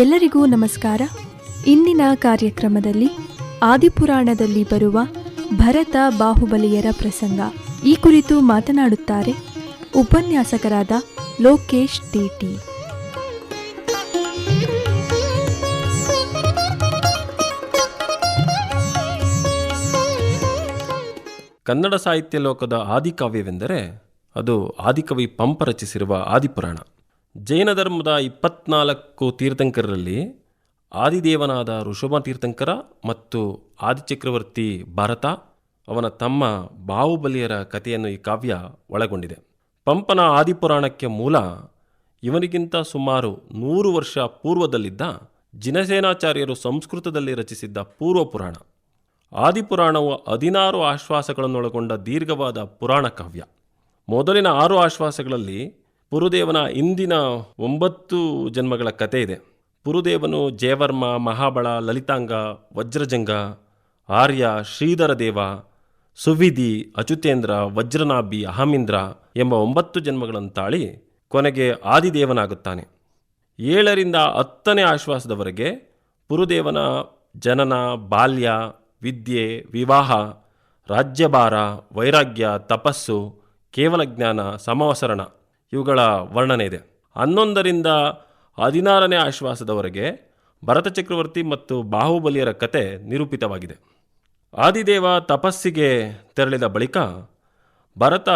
ಎಲ್ಲರಿಗೂ ನಮಸ್ಕಾರ. ಇಂದಿನ ಕಾರ್ಯಕ್ರಮದಲ್ಲಿ ಆದಿಪುರಾಣದಲ್ಲಿ ಬರುವ ಭರತ ಬಾಹುಬಲಿಯರ ಪ್ರಸಂಗ. ಈ ಕುರಿತು ಮಾತನಾಡುತ್ತಾರೆ ಉಪನ್ಯಾಸಕರಾದ ಲೋಕೇಶ್ ಟಿಟಿ ಕನ್ನಡ ಸಾಹಿತ್ಯ ಲೋಕದ ಆದಿಕಾವ್ಯವೆಂದರೆ ಅದು ಆದಿಕವಿ ಪಂಪ ರಚಿಸಿರುವ ಆದಿಪುರಾಣ. ಜೈನ ಧರ್ಮದ ಇಪ್ಪತ್ನಾಲ್ಕು ತೀರ್ಥಂಕರರಲ್ಲಿ ಆದಿದೇವನಾದ ಋಷಭ ತೀರ್ಥಂಕರ ಮತ್ತು ಆದಿಚಕ್ರವರ್ತಿ ಭಾರತ ಅವನ ತಮ್ಮ ಬಾಹುಬಲಿಯರ ಕಥೆಯನ್ನು ಈ ಕಾವ್ಯ ಒಳಗೊಂಡಿದೆ. ಪಂಪನ ಆದಿಪುರಾಣಕ್ಕೆ ಮೂಲ ಇವನಿಗಿಂತ ಸುಮಾರು ನೂರು ವರ್ಷ ಪೂರ್ವದಲ್ಲಿದ್ದ ಜಿನಸೇನಾಚಾರ್ಯರು ಸಂಸ್ಕೃತದಲ್ಲಿ ರಚಿಸಿದ್ದ ಪೂರ್ವ ಪುರಾಣ ಆದಿಪುರಾಣವು ಹದಿನಾರು ಆಶ್ವಾಸಗಳನ್ನೊಳಗೊಂಡ ದೀರ್ಘವಾದ ಪುರಾಣ ಕಾವ್ಯ. ಮೊದಲಿನ ಆರು ಆಶ್ವಾಸಗಳಲ್ಲಿ ಪುರುದೇವನ ಇಂದಿನ ಒಂಬತ್ತು ಜನ್ಮಗಳ ಕಥೆ ಇದೆ. ಪುರುದೇವನು ಜಯವರ್ಮ, ಮಹಾಬಳ, ಲಲಿತಾಂಗ, ವಜ್ರಜಂಗ, ಆರ್ಯ ಶ್ರೀಧರ ದೇವ ಸುವಿಧಿ ಅಚುತೇಂದ್ರ ವಜ್ರನಾಭಿ, ಅಹಮಿಂದ್ರ ಎಂಬ ಒಂಬತ್ತು ಜನ್ಮಗಳನ್ನು ತಾಳಿ ಕೊನೆಗೆ ಆದಿದೇವನಾಗುತ್ತಾನೆ. ಏಳರಿಂದ ಹತ್ತನೇ ಆಶ್ವಾಸದವರೆಗೆ ಪುರುದೇವನ ಜನನ, ಬಾಲ್ಯ ವಿದ್ಯೆ, ವಿವಾಹ, ರಾಜ್ಯಭಾರ, ವೈರಾಗ್ಯ, ತಪಸ್ಸು, ಕೇವಲ ಜ್ಞಾನ, ಸಮವಸರಣ ಇವುಗಳ ವರ್ಣನೆ ಇದೆ. ಹನ್ನೊಂದರಿಂದ ಹದಿನಾರನೇ ಆಶ್ವಾಸದವರೆಗೆ ಭರತ ಚಕ್ರವರ್ತಿ ಮತ್ತು ಬಾಹುಬಲಿಯರ ಕತೆ ನಿರೂಪಿತವಾಗಿದೆ. ಆದಿದೇವ ತಪಸ್ಸಿಗೆ ತೆರಳಿದ ಬಳಿಕ ಭರತ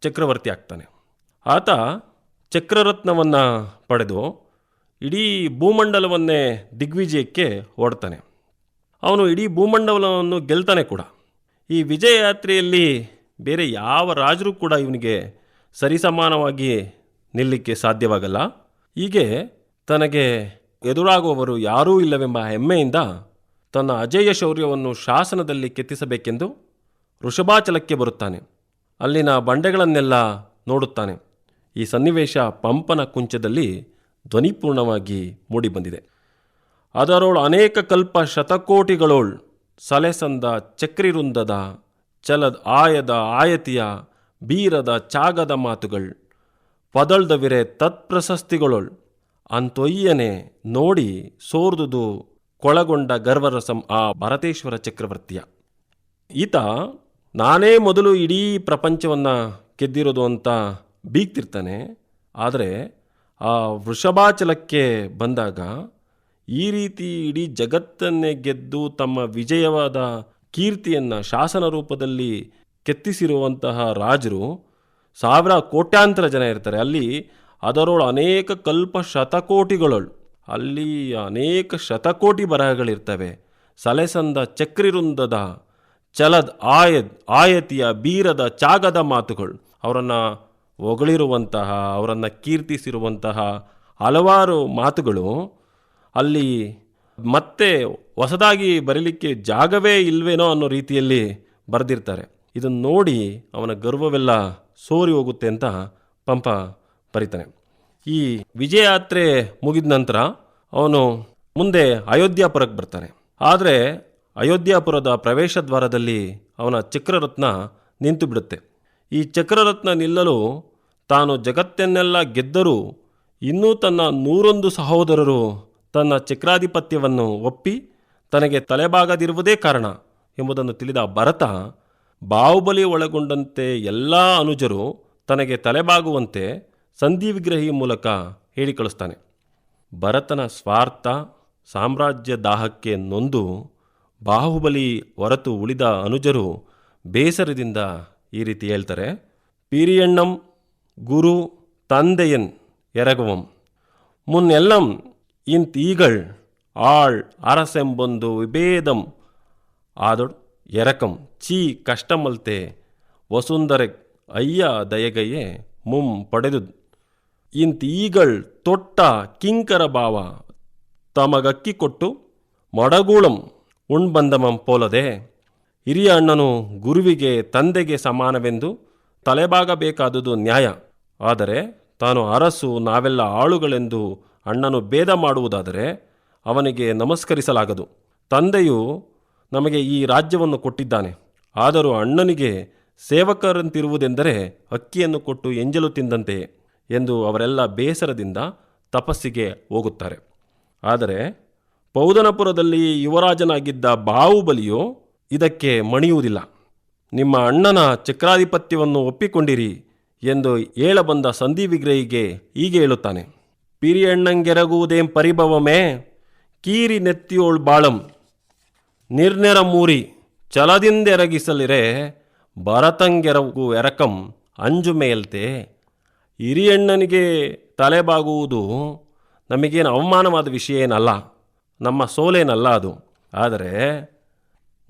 ಚಕ್ರವರ್ತಿ ಆಗ್ತಾನೆ. ಆತ ಚಕ್ರರತ್ನವನ್ನು ಪಡೆದು ಇಡೀ ಭೂಮಂಡಲವನ್ನೇ ದಿಗ್ವಿಜಯಕ್ಕೆ ಓಡ್ತಾನೆ. ಅವನು ಇಡೀ ಭೂಮಂಡಲವನ್ನು ಗೆಲ್ತಾನೆ ಕೂಡ. ಈ ವಿಜಯ ಯಾತ್ರೆಯಲ್ಲಿ ಬೇರೆ ಯಾವ ರಾಜರು ಕೂಡ ಇವನಿಗೆ ಸರಿಸಮಾನವಾಗಿ ನಿಲ್ಲಕ್ಕೆ ಸಾಧ್ಯವಾಗಲ್ಲ. ಹೀಗೆ ತನಗೆ ಎದುರಾಗುವವರು ಯಾರೂ ಇಲ್ಲವೆಂಬ ಹೆಮ್ಮೆಯಿಂದ ತನ್ನ ಅಜೇಯ ಶೌರ್ಯವನ್ನು ಶಾಸನದಲ್ಲಿ ಕೆತ್ತಿಸಬೇಕೆಂದು ವೃಷಭಾಚಲಕ್ಕೆ ಬರುತ್ತಾನೆ. ಅಲ್ಲಿನ ಬಂಡೆಗಳನ್ನೆಲ್ಲ ನೋಡುತ್ತಾನೆ. ಈ ಸನ್ನಿವೇಶ ಪಂಪನ ಕುಂಚದಲ್ಲಿ ಧ್ವನಿಪೂರ್ಣವಾಗಿ ಮೂಡಿಬಂದಿದೆ. ಅದರೋಳು ಅನೇಕ ಕಲ್ಪ ಶತಕೋಟಿಗಳೋಳ್ ಸಲೆಸಂದ ಚಕ್ರಿರುಂದದ, ಚಲದ್ ಆಯದ ಆಯತಿಯ, ಬೀರದ ಚಾಗದ ಮಾತುಗಳ್. ಪದಳ್ದವಿರೆ ತತ್ಪ್ರಶಸ್ತಿಗಳೊಳ್. ಅಂತೊಯ್ಯನೆ ನೋಡಿ ಸೋರ್ದುದು ಕೊಳಗೊಂಡ ಗರ್ವರಸಂ ಆ ಭರತೇಶ್ವರ ಚಕ್ರವರ್ತಿಯ. ಈತ, ನಾನೇ ಮೊದಲು ಇಡೀ ಪ್ರಪಂಚವನ್ನು ಗೆದ್ದಿರೋದು ಅಂತ ಬೀಗ್ತಿರ್ತಾನೆ, ಆದರೆ ಆ ವೃಷಭಾಚಲಕ್ಕೆ ಬಂದಾಗ ಈ ರೀತಿ ಇಡೀ ಜಗತ್ತನ್ನೇ ಗೆದ್ದು ತಮ್ಮ ವಿಜಯವಾದ ಕೀರ್ತಿಯನ್ನು ಶಾಸನ ರೂಪದಲ್ಲಿ ಕೆತ್ತಿಸಿರುವಂತಹ ರಾಜರು ಸಾವಿರ ಕೋಟ್ಯಾಂತರ ಜನ ಇರ್ತಾರೆ. ಅಲ್ಲಿ ಅದರೊಳು ಅನೇಕ ಕಲ್ಪ ಶತಕೋಟಿಗಳು ಅಲ್ಲಿ ಅನೇಕ ಶತಕೋಟಿ ಬರಹಗಳಿರ್ತವೆ. ಸಲೆಸಂದ ಚಕ್ರಿರುಂದದ ಚಲದ್ ಆಯದ್, ಆಯತಿಯ ಬೀರದ ಚಾಗದ ಮಾತುಗಳು, ಅವರನ್ನು ಹೊಗಳಿರುವಂತಹ, ಅವರನ್ನು ಕೀರ್ತಿಸಿರುವಂತಹ ಹಲವಾರು ಮಾತುಗಳು ಅಲ್ಲಿ ಮತ್ತೆ ಹೊಸದಾಗಿ ಬರೀಲಿಕ್ಕೆ ಜಾಗವೇ ಇಲ್ವೇನೋ ಅನ್ನೋ ರೀತಿಯಲ್ಲಿ ಬರೆದಿರ್ತಾರೆ. ಇದನ್ನು ನೋಡಿ ಅವನ ಗರ್ವವೆಲ್ಲ ಸೋರಿ ಹೋಗುತ್ತೆ ಅಂತ ಪಂಪ ಬರೀತಾನೆ. ಈ ವಿಜಯಯಾತ್ರೆ ಮುಗಿದ ನಂತರ ಅವನು ಮುಂದೆ ಅಯೋಧ್ಯಾಪುರಕ್ಕೆ ಬರ್ತಾನೆ. ಆದರೆ ಅಯೋಧ್ಯಾಪುರದ ಪ್ರವೇಶ ದ್ವಾರದಲ್ಲಿ ಅವನ ಚಕ್ರರತ್ನ ನಿಂತು ಬಿಡುತ್ತೆ ಈ ಚಕ್ರರತ್ನ ನಿಲ್ಲಲು ತಾನು ಜಗತ್ತನ್ನೆಲ್ಲ ಗೆದ್ದರೂ ಇನ್ನೂ ತನ್ನ ನೂರೊಂದು ಸಹೋದರರು ತನ್ನ ಚಕ್ರಾಧಿಪತ್ಯವನ್ನು ಒಪ್ಪಿ ತನಗೆ ತಲೆಬಾಗದಿರುವುದೇ ಕಾರಣ ಎಂಬುದನ್ನು ತಿಳಿದ ಭರತ, ಬಾಹುಬಲಿ ಒಳಗೊಂಡಂತೆ ಎಲ್ಲ ಅನುಜರು ತನಗೆ ತಲೆಬಾಗುವಂತೆ ಸಂಧಿ ವಿಗ್ರಹಿ ಮೂಲಕ ಹೇಳಿ ಕಳಿಸ್ತಾನೆ ಭರತನ ಸ್ವಾರ್ಥ ಸಾಮ್ರಾಜ್ಯ ದಾಹಕ್ಕೆ ನೊಂದು ಬಾಹುಬಲಿ ಹೊರತು ಉಳಿದ ಅನುಜರು ಬೇಸರದಿಂದ ಈ ರೀತಿ ಹೇಳ್ತಾರೆ, ಪೀರಿಯಣ್ಣಂ ಗುರು ತಂದೆಯನ್ ಎರಗುವಂ ಮುನ್ನೆಲ್ಲಂ ಇಂತೀಗಳ್ ಆಳ್ ಅರಸೆಂಬೊಂದು ವಿಭೇದಂ ಆದೊಡ್ ಎರಕಂ ಚೀ ಕಷ್ಟಮಲ್ತೆ ವಸುಂಧರೆ ಅಯ್ಯ ದಯಗಯ್ಯೆ ಮುಂ ಪಡೆದು ಇಂತೀಗಳ್ ತೊಟ್ಟ ಕಿಂಕರ ಭಾವ ತಮಗಕ್ಕಿ ಕೊಟ್ಟು ಮಡಗೂಳಂ ಉಣ್ಬಂದಮಂ ಪೋಲದೆ ಹಿರಿಯ ಅಣ್ಣನು ಗುರುವಿಗೆ ತಂದೆಗೆ ಸಮಾನವೆಂದು ತಲೆಬಾಗಬೇಕಾದುದು ನ್ಯಾಯ. ಆದರೆ ತಾನು ಅರಸು ನಾವೆಲ್ಲ ಆಳುಗಳೆಂದು ಅಣ್ಣನು ಭೇದ ಮಾಡುವುದಾದರೆ ಅವನಿಗೆ ನಮಸ್ಕರಿಸಲಾಗದು. ತಂದೆಯು ನಮಗೆ ಈ ರಾಜ್ಯವನ್ನು ಕೊಟ್ಟಿದ್ದಾನೆ. ಆದರೂ ಅಣ್ಣನಿಗೆ ಸೇವಕರಂತಿರುವುದೆಂದರೆ ಅಕ್ಕಿಯನ್ನು ಕೊಟ್ಟು ಎಂಜಲು ತಿಂದಂತೆ ಎಂದು ಅವರೆಲ್ಲ ಬೇಸರದಿಂದ ತಪಸ್ಸಿಗೆ ಹೋಗುತ್ತಾರೆ. ಆದರೆ ಪೌದನಪುರದಲ್ಲಿ ಯುವರಾಜನಾಗಿದ್ದ ಬಾಹುಬಲಿಯು ಇದಕ್ಕೆ ಮಣಿಯುವುದಿಲ್ಲ. ನಿಮ್ಮ ಅಣ್ಣನ ಚಕ್ರಾಧಿಪತ್ಯವನ್ನು ಒಪ್ಪಿಕೊಂಡಿರಿ ಎಂದು ಹೇಳಬಂದ ಸಂಧಿ ವಿಗ್ರಹಿಗೆ ಹೀಗೆ ಹೇಳುತ್ತಾನೆ. ಪಿರಿಯಣ್ಣಂಗೆರಗುವುದೇಂ ಪರಿಭವಮೇ? ಕೀರಿ ನೆತ್ತಿಯೋಳ್ ಬಾಳಂ. ನಿರ್ನೆರ ಮೂರಿ ಚಲದಿಂದೆರಗಿಸಲಿರೆ ಭರತಂಗೆರಗು ಎರಕಂ, ಅಂಜು ಮೇಲ್ತೆ? ಹಿರಿಯಣ್ಣನಿಗೆ ತಲೆಬಾಗುವುದು ನಮಗೇನು ಅವಮಾನವಾದ ವಿಷಯ ಏನಲ್ಲ? ನಮ್ಮ ಸೋಲೇನಲ್ಲ ಅದು. ಆದರೆ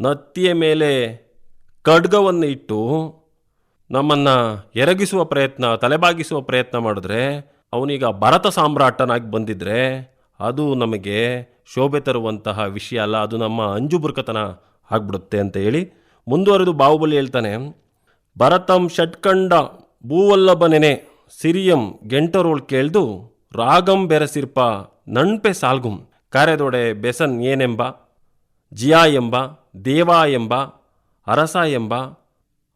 ನತ್ತಿಯ ಮೇಲೆ ಖಡ್ಗವನ್ನು ಇಟ್ಟು ನಮ್ಮನ್ನು ಎರಗಿಸುವ ಪ್ರಯತ್ನ, ತಲೆಬಾಗಿಸುವ ಪ್ರಯತ್ನ ಮಾಡಿದ್ರೆ ಅವನೀಗ ಭರತ ಸಾಮ್ರಾಟನಾಗಿ ಬಂದಿದ್ರೆ ಅದು ನಮಗೆ ಶೋಭೆ ತರುವಂತಹ ವಿಷಯ ಅಲ್ಲ, ಅದು ನಮ್ಮ ಅಂಜುಬುರ್ಕತನ ಆಗ್ಬಿಡುತ್ತೆ ಅಂತ ಹೇಳಿ ಮುಂದುವರೆದು ಬಾಹುಬಲಿ ಹೇಳ್ತಾನೆ, ಭರತಂ ಷಟ್ಕಂಡ ಭೂವಲ್ಲಭನೆನೆ ಸಿರಿಯಂ ಗೆಂಟರೋಳ್ ಕೇಳ್ದು ರಾಗಂ ಬೆರಸಿರ್ಪ ನಣ್ಪೆ ಸಾಲ್ಗುಂ ಕಾರ್ಯದೊಡೆ ಬೆಸನ್ ಏನೆಂಬ ಜಿಯಾ ಎಂಬ ದೇವಾ ಎಂಬ ಅರಸ ಎಂಬ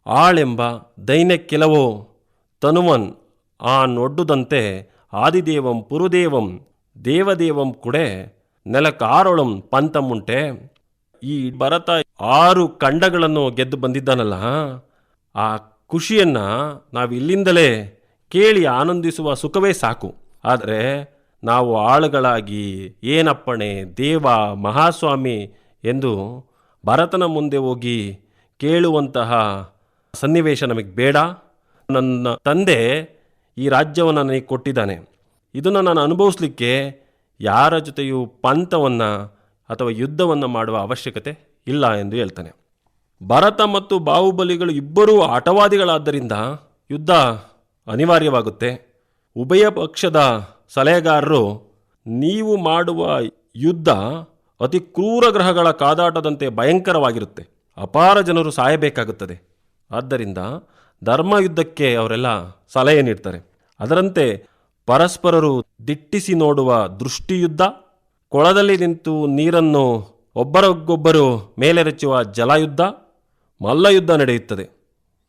ಆಳೆಂಬ ದೈನ್ಯಕ್ಕೆಲವೋ ತನುವನ್ ಆ ನೊಡ್ಡುದಂತೆ ಆದಿದೇವಂ ಪುರುದೇವಂ ದೇವದೇವಂ ಕುಡೆ ನೆಲಕಾರೊಳಂ ಪಂತಮುಂಟೆ ಈ ಭರತ ಆರು ಖಂಡಗಳನ್ನು ಗೆದ್ದು ಬಂದಿದ್ದಾನಲ್ಲ, ಆ ಖುಷಿಯನ್ನು ನಾವು ಇಲ್ಲಿಂದಲೇ ಕೇಳಿ ಆನಂದಿಸುವ ಸುಖವೇ ಸಾಕು. ಆದರೆ ನಾವು ಆಳುಗಳಾಗಿ ಏನಪ್ಪಣೆ ದೇವ ಮಹಾಸ್ವಾಮಿ ಎಂದು ಭರತನ ಮುಂದೆ ಹೋಗಿ ಕೇಳುವಂತಹ ಸನ್ನಿವೇಶ ನಮಗೆ ಬೇಡ. ನನ್ನ ತಂದೆ ಈ ರಾಜ್ಯವನ್ನು ನನಗೆ ಕೊಟ್ಟಿದ್ದಾನೆ. ಇದನ್ನು ನಾನು ಅನುಭವಿಸ್ಲಿಕ್ಕೆ ಯಾರ ಜೊತೆಯೂ ಪಂಥವನ್ನು ಅಥವಾ ಯುದ್ಧವನ್ನು ಮಾಡುವ ಅವಶ್ಯಕತೆ ಇಲ್ಲ ಎಂದು ಹೇಳ್ತಾನೆ. ಭರತ ಮತ್ತು ಬಾಹುಬಲಿಗಳು ಇಬ್ಬರೂ ಆಟವಾದಿಗಳಾದ್ದರಿಂದ ಯುದ್ಧ ಅನಿವಾರ್ಯವಾಗುತ್ತೆ. ಉಭಯ ಪಕ್ಷದ ಸಲಹೆಗಾರರು, ನೀವು ಮಾಡುವ ಯುದ್ಧ ಅತಿ ಕ್ರೂರ ಗ್ರಹಗಳ ಕಾದಾಟದಂತೆ ಭಯಂಕರವಾಗಿರುತ್ತೆ. ಅಪಾರ ಜನರು ಸಾಯಬೇಕಾಗುತ್ತದೆ. ಆದ್ದರಿಂದ ಧರ್ಮ ಯುದ್ಧಕ್ಕೆ ಅವರೆಲ್ಲ ಸಲಹೆ ನೀಡ್ತಾರೆ. ಅದರಂತೆ ಪರಸ್ಪರರು ದಿಟ್ಟಿಸಿ ನೋಡುವ ದೃಷ್ಟಿಯುದ್ಧ, ಕೊಳದಲ್ಲಿ ನಿಂತು ನೀರನ್ನು ಒಬ್ಬರಿಗೊಬ್ಬರು ಮೇಲೆರಚುವ ಜಲಯುದ್ಧ, ಮಲ್ಲಯುದ್ಧ ನಡೆಯುತ್ತದೆ.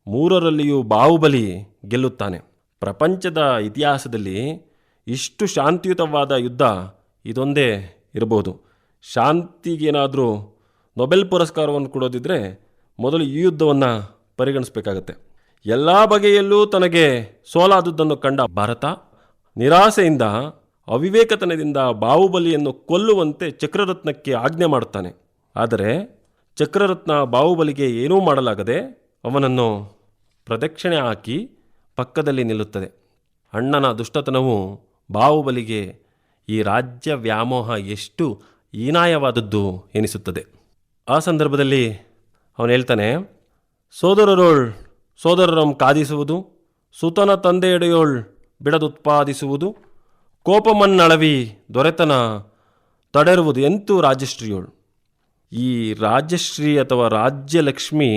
ಮೂರರಲ್ಲಿಯೂ ಬಾಹುಬಲಿ ಗೆಲ್ಲುತ್ತಾನೆ. ಪ್ರಪಂಚದ ಇತಿಹಾಸದಲ್ಲಿ ಇಷ್ಟು ಶಾಂತಿಯುತವಾದ ಯುದ್ಧ ಇದೊಂದೇ ಇರಬಹುದು. ಶಾಂತಿಗೇನಾದರೂ ನೊಬೆಲ್ ಪುರಸ್ಕಾರವನ್ನು ಕೊಡೋದಿದ್ದರೆ ಮೊದಲು ಈ ಯುದ್ಧವನ್ನು ಪರಿಗಣಿಸಬೇಕಾಗತ್ತೆ. ಎಲ್ಲ ಬಗೆಯಲ್ಲೂ ತನಗೆ ಸೋಲಾದುದನ್ನು ಕಂಡ ಭಾರತ, ನಿರಾಸೆಯಿಂದ, ಅವಿವೇಕತನದಿಂದ ಬಾಹುಬಲಿಯನ್ನು ಕೊಲ್ಲುವಂತೆ ಚಕ್ರರತ್ನಕ್ಕೆ ಆಜ್ಞೆ ಮಾಡುತ್ತಾನೆ. ಆದರೆ ಚಕ್ರರತ್ನ ಬಾಹುಬಲಿಗೆ ಏನೂ ಮಾಡಲಾಗದೆ ಅವನನ್ನು ಪ್ರದಕ್ಷಿಣೆ ಹಾಕಿ ಪಕ್ಕದಲ್ಲಿ ನಿಲ್ಲುತ್ತದೆ. ಅಣ್ಣನ ದುಷ್ಟತನವು ಬಾಹುಬಲಿಗೆ ಈ ರಾಜ್ಯ ವ್ಯಾಮೋಹ ಎಷ್ಟು ಹೀನಾಯವಾದದ್ದು ಎನಿಸುತ್ತದೆ. ಆ ಸಂದರ್ಭದಲ್ಲಿ ಅವನು ಹೇಳ್ತಾನೆ, ಸೋದರರೋಳ್ ಸೋದರರಂ ಕಾದಿಸುವುದು, ಸುತನ ತಂದೆಯಡೆಯೋಳ್ ಬಿಡದುತ್ಪಾದಿಸುವುದು, ಕೋಪಮನ್ನಳವಿ ದೊರೆತನ ತಡೆರುವುದು ಎಂತೂ ರಾಜಶ್ರೀಯೋಳು ಈ ರಾಜಶ್ರೀ ಅಥವಾ ರಾಜ್ಯಲಕ್ಷ್ಮಿ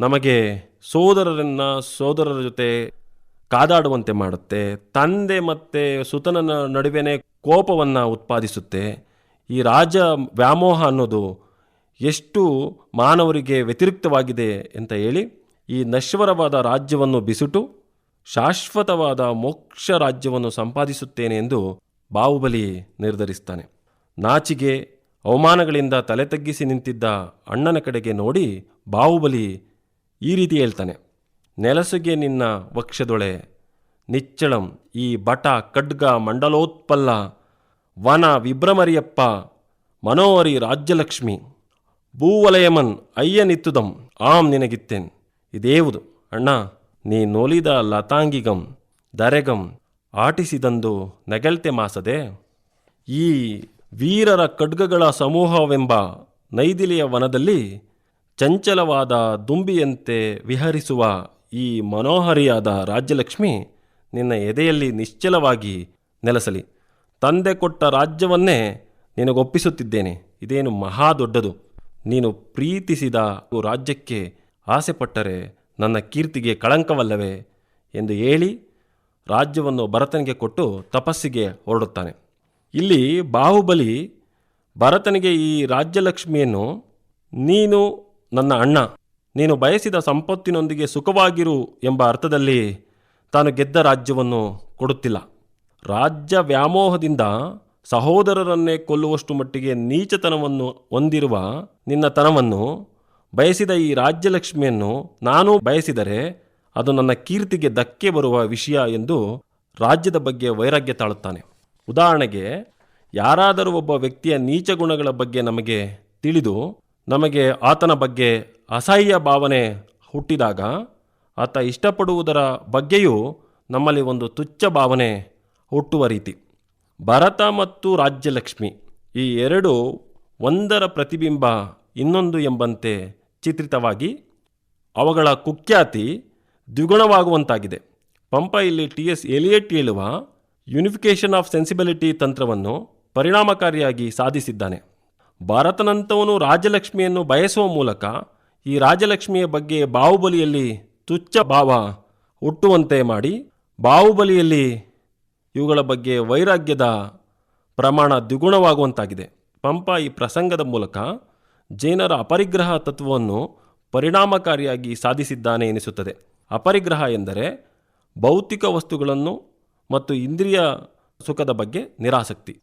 ನಮಗೆ ಸೋದರರನ್ನು ಸೋದರರ ಜೊತೆ ಕಾದಾಡುವಂತೆ ಮಾಡುತ್ತೆ. ತಂದೆ ಮತ್ತು ಸುತನ ನಡುವೆನೇ ಕೋಪವನ್ನು ಉತ್ಪಾದಿಸುತ್ತೆ. ಈ ರಾಜ ವ್ಯಾಮೋಹ ಅನ್ನೋದು ಎಷ್ಟು ಮಾನವರಿಗೆ ವ್ಯತಿರಿಕ್ತವಾಗಿದೆ ಅಂತ ಹೇಳಿ ಈ ನಶ್ವರವಾದ ರಾಜ್ಯವನ್ನು ಬಿಸುಟು, ಶಾಶ್ವತವಾದ ಮೋಕ್ಷ ರಾಜ್ಯವನ್ನು ಸಂಪಾದಿಸುತ್ತೇನೆ ಎಂದು ಬಾಹುಬಲಿ ನಿರ್ಧರಿಸ್ತಾನೆ. ನಾಚಿಗೆ ಅವಮಾನಗಳಿಂದ ತಲೆ ತಗ್ಗಿಸಿ ನಿಂತಿದ್ದ ಅಣ್ಣನ ಕಡೆಗೆ ನೋಡಿ ಬಾಹುಬಲಿ ಈ ರೀತಿ ಹೇಳ್ತಾನೆ, ನೆಲಸುಗೆ ನಿನ್ನ ವಕ್ಷದೊಳೆ, ನಿಚ್ಚಳಂ ಈ ಬಟ ಖಡ್ಗ ಮಂಡಲೋತ್ಪಲ್ಲ, ವನ ವಿಭ್ರಮರಿಯಪ್ಪ, ಮನೋಹರಿ ರಾಜ್ಯಲಕ್ಷ್ಮಿ, ಭೂವಲಯಮನ್ ಅಯ್ಯನಿತ್ತುದಂ ಆಂ ನಿನಗಿತ್ತೇನ್. ಇದೇವುದು. ಅಣ್ಣ, ನೀ ನೋಲಿದ ಲತಾಂಗಿಗಂ, ದರೆಗಂ ಆಟಿಸಿದಂದು ನೆಗೆಲ್ತೆ ಮಾಸದೆ, ಈ ವೀರರ ಖಡ್ಗಗಳ ಸಮೂಹವೆಂಬ ನೈದಿಲಿಯ ವನದಲ್ಲಿ ಚಂಚಲವಾದ ದುಂಬಿಯಂತೆ ವಿಹರಿಸುವ ಈ ಮನೋಹರಿಯಾದ ರಾಜ್ಯಲಕ್ಷ್ಮಿ ನಿನ್ನ ಎದೆಯಲ್ಲಿ ನಿಶ್ಚಲವಾಗಿ ನೆಲೆಸಲಿ. ತಂದೆ ಕೊಟ್ಟ ರಾಜ್ಯವನ್ನೇ ನಿನಗೊಪ್ಪಿಸುತ್ತಿದ್ದೇನೆ. ಇದೇನು ಮಹಾ ದೊಡ್ಡದು. ನೀನು ಪ್ರೀತಿಸಿದ ರಾಜ್ಯಕ್ಕೆ ಆಸೆಪಟ್ಟರೆ ನನ್ನ ಕೀರ್ತಿಗೆ ಕಳಂಕವಲ್ಲವೇ ಎಂದು ಹೇಳಿ ರಾಜ್ಯವನ್ನು ಭರತನಿಗೆ ಕೊಟ್ಟು ತಪಸ್ಸಿಗೆ ಹೊರಡುತ್ತಾನೆ. ಇಲ್ಲಿ ಬಾಹುಬಲಿ ಭರತನಿಗೆ ಈ ರಾಜ್ಯಲಕ್ಷ್ಮಿಯನ್ನು, ನೀನು ನನ್ನ ಅಣ್ಣ, ನೀನು ಬಯಸಿದ ಸಂಪತ್ತಿನೊಂದಿಗೆ ಸುಖವಾಗಿರು ಎಂಬ ಅರ್ಥದಲ್ಲಿ ತಾನು ಗೆದ್ದ ರಾಜ್ಯವನ್ನು ಕೊಡುತ್ತಿಲ್ಲ. ರಾಜ್ಯ ವ್ಯಾಮೋಹದಿಂದ ಸಹೋದರರನ್ನೇ ಕೊಲ್ಲುವಷ್ಟು ಮಟ್ಟಿಗೆ ನೀಚತನವನ್ನು ಹೊಂದಿರುವ ನಿನ್ನ ತನವನ್ನು ಬಯಸಿದ ಈ ರಾಜ್ಯಲಕ್ಷ್ಮಿಯನ್ನು ನಾನು ಬಯಸಿದರೆ ಅದು ನನ್ನ ಕೀರ್ತಿಗೆ ಧಕ್ಕೆ ಬರುವ ವಿಷಯ ಎಂದು ರಾಜ್ಯದ ಬಗ್ಗೆ ವೈರಾಗ್ಯ ತಾಳುತ್ತಾನೆ. ಉದಾಹರಣೆಗೆ, ಯಾರಾದರೂ ಒಬ್ಬ ವ್ಯಕ್ತಿಯ ನೀಚ ಗುಣಗಳ ಬಗ್ಗೆ ನಮಗೆ ತಿಳಿದು, ನಮಗೆ ಆತನ ಬಗ್ಗೆ ಅಸಹ್ಯ ಭಾವನೆ ಹುಟ್ಟಿದಾಗ, ಆತ ಇಷ್ಟಪಡುವುದರ ಬಗ್ಗೆಯೂ ನಮ್ಮಲ್ಲಿ ಒಂದು ತುಚ್ಛ ಭಾವನೆ ಹುಟ್ಟುವ ರೀತಿ. ಭರತ ಮತ್ತು ರಾಜ್ಯಲಕ್ಷ್ಮಿ ಈ ಎರಡು ಒಂದರ ಪ್ರತಿಬಿಂಬ ಇನ್ನೊಂದು ಎಂಬಂತೆ ಚಿತ್ರಿತವಾಗಿ ಅವುಗಳ ಕುಖ್ಯಾತಿ ದ್ವಿಗುಣವಾಗುವಂತಾಗಿದೆ. ಪಂಪ ಇಲ್ಲಿ ಟಿ ಎಸ್ ಎಲಿಯಟ್ ಹೇಳುವ ಯುನಿಫಿಕೇಷನ್ ಆಫ್ ಸೆನ್ಸಿಬಿಲಿಟಿ ತಂತ್ರವನ್ನು ಪರಿಣಾಮಕಾರಿಯಾಗಿ ಸಾಧಿಸಿದ್ದಾನೆ. ಭಾರತನಂತವನು ರಾಜಲಕ್ಷ್ಮಿಯನ್ನು ಬಯಸುವ ಮೂಲಕ ಈ ರಾಜಲಕ್ಷ್ಮಿಯ ಬಗ್ಗೆ ಬಾಹುಬಲಿಯಲ್ಲಿ ತುಚ್ಚ ಭಾವ ಹುಟ್ಟುವಂತೆ ಮಾಡಿ ಬಾಹುಬಲಿಯಲ್ಲಿ ಇವುಗಳ ಬಗ್ಗೆ ವೈರಾಗ್ಯದ ಪ್ರಮಾಣ ದ್ವಿಗುಣವಾಗುವಂತಾಗಿದೆ. ಪಂಪ ಈ ಪ್ರಸಂಗದ ಮೂಲಕ ಜೈನರ ಅಪರಿಗ್ರಹ ತತ್ವವನ್ನು ಪರಿಣಾಮಕಾರಿಯಾಗಿ ಸಾಧಿಸಿದ್ದಾನೆ ಎನಿಸುತ್ತದೆ. ಅಪರಿಗ್ರಹ ಎಂದರೆ ಭೌತಿಕ ವಸ್ತುಗಳನ್ನು ಮತ್ತು ಇಂದ್ರಿಯ ಸುಖದ ಬಗ್ಗೆ ನಿರಾಸಕ್ತಿ.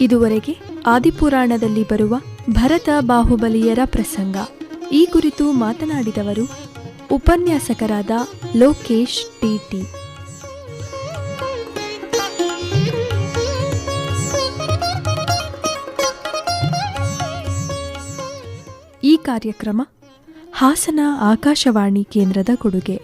ಇದುವರೆಗೆ ಆದಿಪುರಾಣದಲ್ಲಿ ಬರುವ ಭರತ ಬಾಹುಬಲಿಯರ ಪ್ರಸಂಗ. ಈ ಕುರಿತು ಮಾತನಾಡಿದವರು ಉಪನ್ಯಾಸಕರಾದ ಲೋಕೇಶ್ ಟಿಟಿ ಈ ಕಾರ್ಯಕ್ರಮ ಹಾಸನ ಆಕಾಶವಾಣಿ ಕೇಂದ್ರದ ಕೊಡುಗೆ.